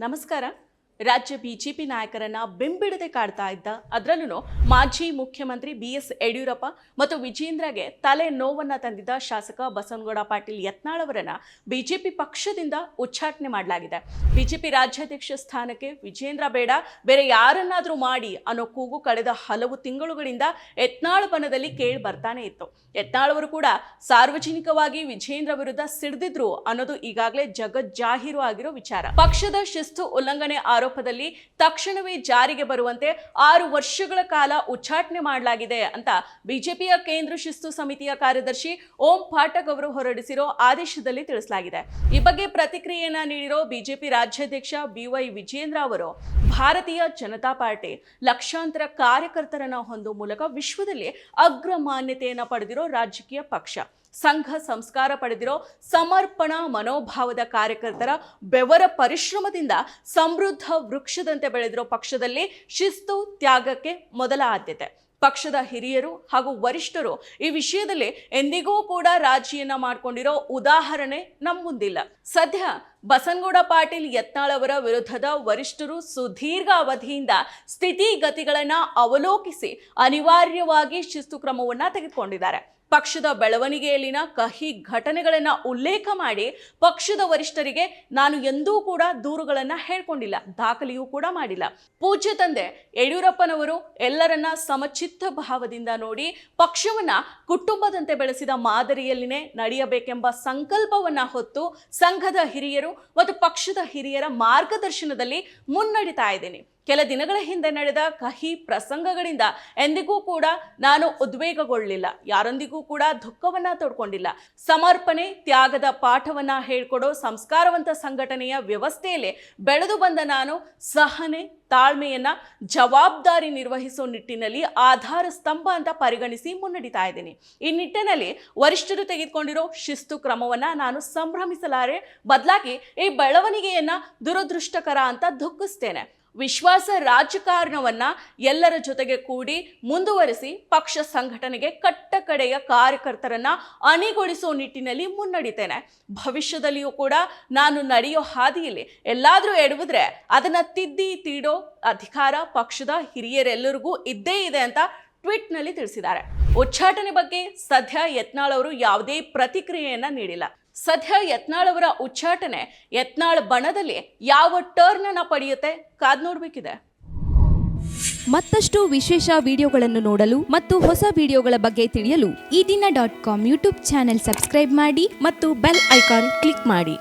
నమస్కారం. ರಾಜ್ಯ ಬಿಜೆಪಿ ನಾಯಕರನ್ನ ಬೆಂಬಿಡದೆ ಕಾಡ್ತಾ ಇದ್ದ ಅದರಲ್ಲೂ ಮಾಜಿ ಮುಖ್ಯಮಂತ್ರಿ ಬಿ ಎಸ್ ಯಡಿಯೂರಪ್ಪ ಮತ್ತು ವಿಜೇಂದ್ರಗೆ ತಲೆ ನೋವನ್ನ ತಂದಿದ್ದ ಶಾಸಕ ಬಸವನಗೌಡ ಪಾಟೀಲ್ ಯತ್ನಾಳ್ ಅವರನ್ನ ಬಿಜೆಪಿ ಪಕ್ಷದಿಂದ ಉಚ್ಚಾಟನೆ ಮಾಡಲಾಗಿದೆ. ಬಿಜೆಪಿ ರಾಜ್ಯಾಧ್ಯಕ್ಷ ಸ್ಥಾನಕ್ಕೆ ವಿಜೇಂದ್ರ ಬೇಡ, ಬೇರೆ ಯಾರನ್ನಾದರೂ ಮಾಡಿ ಅನ್ನೋ ಕೂಗು ಕಳೆದ ಹಲವು ತಿಂಗಳುಗಳಿಂದ ಯತ್ನಾಳ್ ಬನದಲ್ಲಿ ಕೇಳಿ ಬರ್ತಾನೆ ಇತ್ತು. ಯತ್ನಾಳ್ ಅವರು ಕೂಡ ಸಾರ್ವಜನಿಕವಾಗಿ ವಿಜೇಂದ್ರ ವಿರುದ್ಧ ಸಿಡಿದಿದ್ರು ಅನ್ನೋದು ಈಗಾಗಲೇ ಜಗಜ್ಜಾಹೀರು ಆಗಿರೋ ವಿಚಾರ. ಪಕ್ಷದ ಶಿಸ್ತು ಉಲ್ಲಂಘನೆ ಆರೋಪದಲ್ಲಿ ತಕ್ಷಣವೇ ಜಾರಿಗೆ ಬರುವಂತೆ ಆರು ವರ್ಷಗಳ ಕಾಲ ಉಚ್ಚಾಟನೆ ಮಾಡಲಾಗಿದೆ ಅಂತ ಬಿಜೆಪಿಯ ಕೇಂದ್ರ ಶಿಸ್ತು ಸಮಿತಿಯ ಕಾರ್ಯದರ್ಶಿ ಓಂ ಪಾಠಕ್ ಅವರು ಹೊರಡಿಸಿರೋ ಆದೇಶದಲ್ಲಿ ತಿಳಿಸಲಾಗಿದೆ. ಈ ಬಗ್ಗೆ ಪ್ರತಿಕ್ರಿಯೆಯನ್ನ ನೀಡಿರೋ ಬಿಜೆಪಿ ರಾಜ್ಯಾಧ್ಯಕ್ಷ ಬಿವೈ ವಿಜೇಂದ್ರ ಅವರು, ಭಾರತೀಯ ಜನತಾ ಪಾರ್ಟಿ ಲಕ್ಷಾಂತರ ಕಾರ್ಯಕರ್ತರನ್ನ ಹೊಂದುವ ಮೂಲಕ ವಿಶ್ವದಲ್ಲಿ ಅಗ್ರ ಮಾನ್ಯತೆಯನ್ನ ಪಡೆದಿರೋ ರಾಜಕೀಯ ಪಕ್ಷ. ಸಂಘ ಸಂಸ್ಕಾರ ಪಡೆದಿರೋ ಸಮರ್ಪಣಾ ಮನೋಭಾವದ ಕಾರ್ಯಕರ್ತರ ಬೆವರ ಪರಿಶ್ರಮದಿಂದ ಸಮೃದ್ಧ ವೃಕ್ಷದಂತೆ ಬೆಳೆದಿರೋ ಪಕ್ಷದಲ್ಲಿ ಶಿಸ್ತು ತ್ಯಾಗಕ್ಕೆ ಮೊದಲ ಆದ್ಯತೆ. ಪಕ್ಷದ ಹಿರಿಯರು ಹಾಗೂ ವರಿಷ್ಠರು ಈ ವಿಷಯದಲ್ಲಿ ಎಂದಿಗೂ ಕೂಡ ರಾಜಿಯನ್ನ ಮಾಡಿಕೊಂಡಿರೋ ಉದಾಹರಣೆ ನಮ್ಮ ಮುಂದಿಲ್ಲ. ಸದ್ಯ ಬಸನಗೌಡ ಪಾಟೀಲ್ ಯತ್ನಾಳ್ ಅವರ ವಿರುದ್ಧದ ವರಿಷ್ಠರು ಸುದೀರ್ಘ ಅವಧಿಯಿಂದ ಸ್ಥಿತಿಗತಿಗಳನ್ನ ಅವಲೋಕಿಸಿ ಅನಿವಾರ್ಯವಾಗಿ ಶಿಸ್ತು ಕ್ರಮವನ್ನ ತೆಗೆದುಕೊಂಡಿದ್ದಾರೆ. ಪಕ್ಷದ ಬೆಳವಣಿಗೆಯಲ್ಲಿನ ಕಹಿ ಘಟನೆಗಳನ್ನು ಉಲ್ಲೇಖ ಮಾಡಿ ಪಕ್ಷದ ವರಿಷ್ಠರಿಗೆ ನಾನು ಎಂದೂ ಕೂಡ ದೂರುಗಳನ್ನು ಹೇಳ್ಕೊಂಡಿಲ್ಲ, ದಾಖಲೆಯೂ ಕೂಡ ಮಾಡಿಲ್ಲ. ಪೂಜ್ಯ ತಂದೆ ಯಡಿಯೂರಪ್ಪನವರು ಎಲ್ಲರನ್ನ ಸಮಚಿತ್ತ ಭಾವದಿಂದ ನೋಡಿ ಪಕ್ಷವನ್ನ ಕುಟುಂಬದಂತೆ ಬೆಳೆಸಿದ ಮಾದರಿಯಲ್ಲಿನೇ ನಡೆಯಬೇಕೆಂಬ ಸಂಕಲ್ಪವನ್ನ ಹೊತ್ತು ಸಂಘದ ಹಿರಿಯರು ಮತ್ತು ಪಕ್ಷದ ಹಿರಿಯರ ಮಾರ್ಗದರ್ಶನದಲ್ಲಿ ಮುನ್ನಡೀತಾ ಇದ್ದೀನಿ. ಕೆಲ ದಿನಗಳ ಹಿಂದೆ ನಡೆದ ಕಹಿ ಪ್ರಸಂಗಗಳಿಂದ ಎಂದಿಗೂ ಕೂಡ ನಾನು ಉದ್ವೇಗಗೊಳ್ಳಲಿಲ್ಲ ಯಾರೊಂದಿಗೂ ಕೂಡ ದುಃಖವನ್ನ ತೊಡ್ಕೊಂಡಿಲ್ಲ. ಸಮರ್ಪಣೆ, ತ್ಯಾಗದ ಪಾಠವನ್ನ ಹೇಳ್ಕೊಡೋ ಸಂಸ್ಕಾರವಂತ ಸಂಘಟನೆಯ ವ್ಯವಸ್ಥೆಯಲ್ಲಿ ಬೆಳೆದು ಬಂದ ನಾನು ಸಹನೆ, ತಾಳ್ಮೆಯನ್ನ ಜವಾಬ್ದಾರಿ ನಿರ್ವಹಿಸೋ ನಿಟ್ಟಿನಲ್ಲಿ ಆಧಾರ ಸ್ತಂಭ ಅಂತ ಪರಿಗಣಿಸಿ ಮುನ್ನಡಿತಾ ಇದ್ದೀನಿ. ಈ ನಿಟ್ಟಿನಲ್ಲಿ ವರಿಷ್ಠರು ತೆಗೆದುಕೊಂಡಿರೋ ಶಿಸ್ತು ಕ್ರಮವನ್ನ ನಾನು ಸಂಭ್ರಮಿಸಲಾರೆ. ಬದಲಾಗಿ ಈ ಬೆಳವಣಿಗೆಯನ್ನ ದುರದೃಷ್ಟಕರ ಅಂತ ದುಃಖಿಸ್ತೇನೆ. ವಿಶ್ವಾಸ ರಾಜಕಾರಣವನ್ನ ಎಲ್ಲರ ಜೊತೆಗೆ ಕೂಡಿ ಮುಂದುವರಿಸಿ ಪಕ್ಷ ಸಂಘಟನೆಗೆ ಕಟ್ಟ ಕಡೆಯ ಕಾರ್ಯಕರ್ತರನ್ನ ಅಣಿಗೊಳಿಸೋ ನಿಟ್ಟಿನಲ್ಲಿ ಮುನ್ನಡಿತೇನೆ. ಭವಿಷ್ಯದಲ್ಲಿಯೂ ಕೂಡ ನಾನು ನಡೆಯೋ ಹಾದಿಯಲ್ಲಿ ಎಲ್ಲಾದರೂ ಎಡವಿದ್ರೆ ಅದನ್ನು ತಿದ್ದಿ ತೀಡೋ ಅಧಿಕಾರ ಪಕ್ಷದ ಹಿರಿಯರೆಲ್ಲರಿಗೂ ಇದ್ದೇ ಇದೆ ಅಂತ ಟ್ವೀಟ್ನಲ್ಲಿ ತಿಳಿಸಿದ್ದಾರೆ. ಉಚ್ಚಾಟನೆ ಬಗ್ಗೆ ಸದ್ಯ ಯತ್ನಾಳ್ ಅವರು ಯಾವುದೇ ಪ್ರತಿಕ್ರಿಯೆಯನ್ನು ನೀಡಿಲ್ಲ. ಸದ್ಯ ಯತ್ನಾಳ್ ಅವರ ಉಚ್ಚಾಟನೆ ಯತ್ನಾಳ್ ಬಣದಲ್ಲಿ ಯಾವ ಟರ್ನ್ ಪಡೆಯುತ್ತೆ ಕಾದ್ ನೋಡ್ಬೇಕಿದೆ. ಮತ್ತಷ್ಟು ವಿಶೇಷ ವಿಡಿಯೋಗಳನ್ನು ನೋಡಲು ಮತ್ತು ಹೊಸ ವಿಡಿಯೋಗಳ ಬಗ್ಗೆ ತಿಳಿಯಲು Eedina dot com YouTube channel subscribe ಮಾಡಿ ಮತ್ತು ಬೆಲ್ ಐಕಾನ್ ಕ್ಲಿಕ್ ಮಾಡಿ.